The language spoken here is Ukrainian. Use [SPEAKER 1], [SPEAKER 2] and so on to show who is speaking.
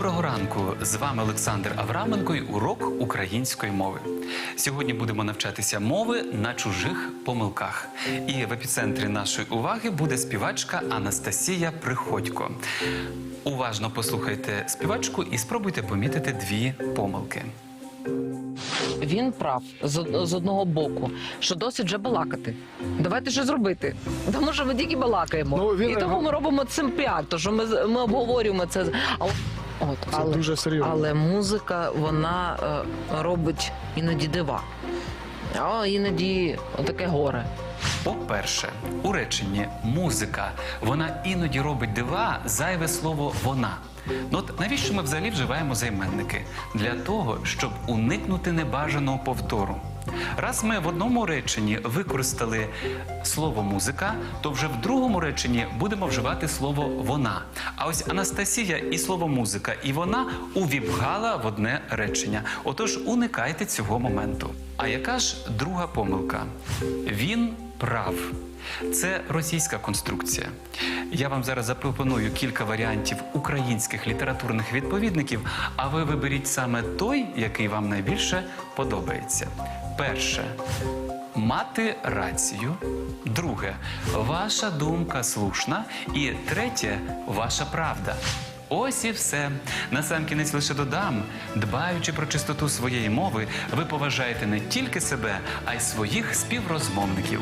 [SPEAKER 1] Доброго ранку! З вами Олександр Авраменко і урок української мови. Сьогодні будемо навчатися мови на чужих помилках. І в епіцентрі нашої уваги буде співачка Анастасія Приходько. Уважно послухайте співачку і спробуйте помітити дві помилки.
[SPEAKER 2] Він прав з, з одного боку, що досить вже балакати. Давайте щось зробити. Тому що ми тільки балакаємо.
[SPEAKER 3] Ну, він-
[SPEAKER 2] І тому ми робимо цим піар, то що ми, ми обговорюємо це. От,
[SPEAKER 3] Це
[SPEAKER 2] але,
[SPEAKER 3] дуже серйозно.
[SPEAKER 2] але музика вона е, робить іноді дива, а іноді таке горе.
[SPEAKER 1] По-перше, у реченні музика вона іноді робить дива, зайве слово вона. Ну от навіщо ми взагалі вживаємо займенники? Для того, щоб уникнути небажаного повтору. Раз ми в одному реченні використали слово музика, то вже в другому реченні будемо вживати слово вона. А ось Анастасія і слово музика, і вона увібгала в одне речення. Отож, уникайте цього моменту. А яка ж друга помилка? Він прав. Це російська конструкція. Я вам зараз запропоную кілька варіантів українських літературних відповідників, а ви виберіть саме той, який вам найбільше подобається. Перше мати рацію. Друге ваша думка слушна. І третє ваша правда. Ось і все. Насамкінець лише додам, дбаючи про чистоту своєї мови, ви поважаєте не тільки себе, а й своїх співрозмовників.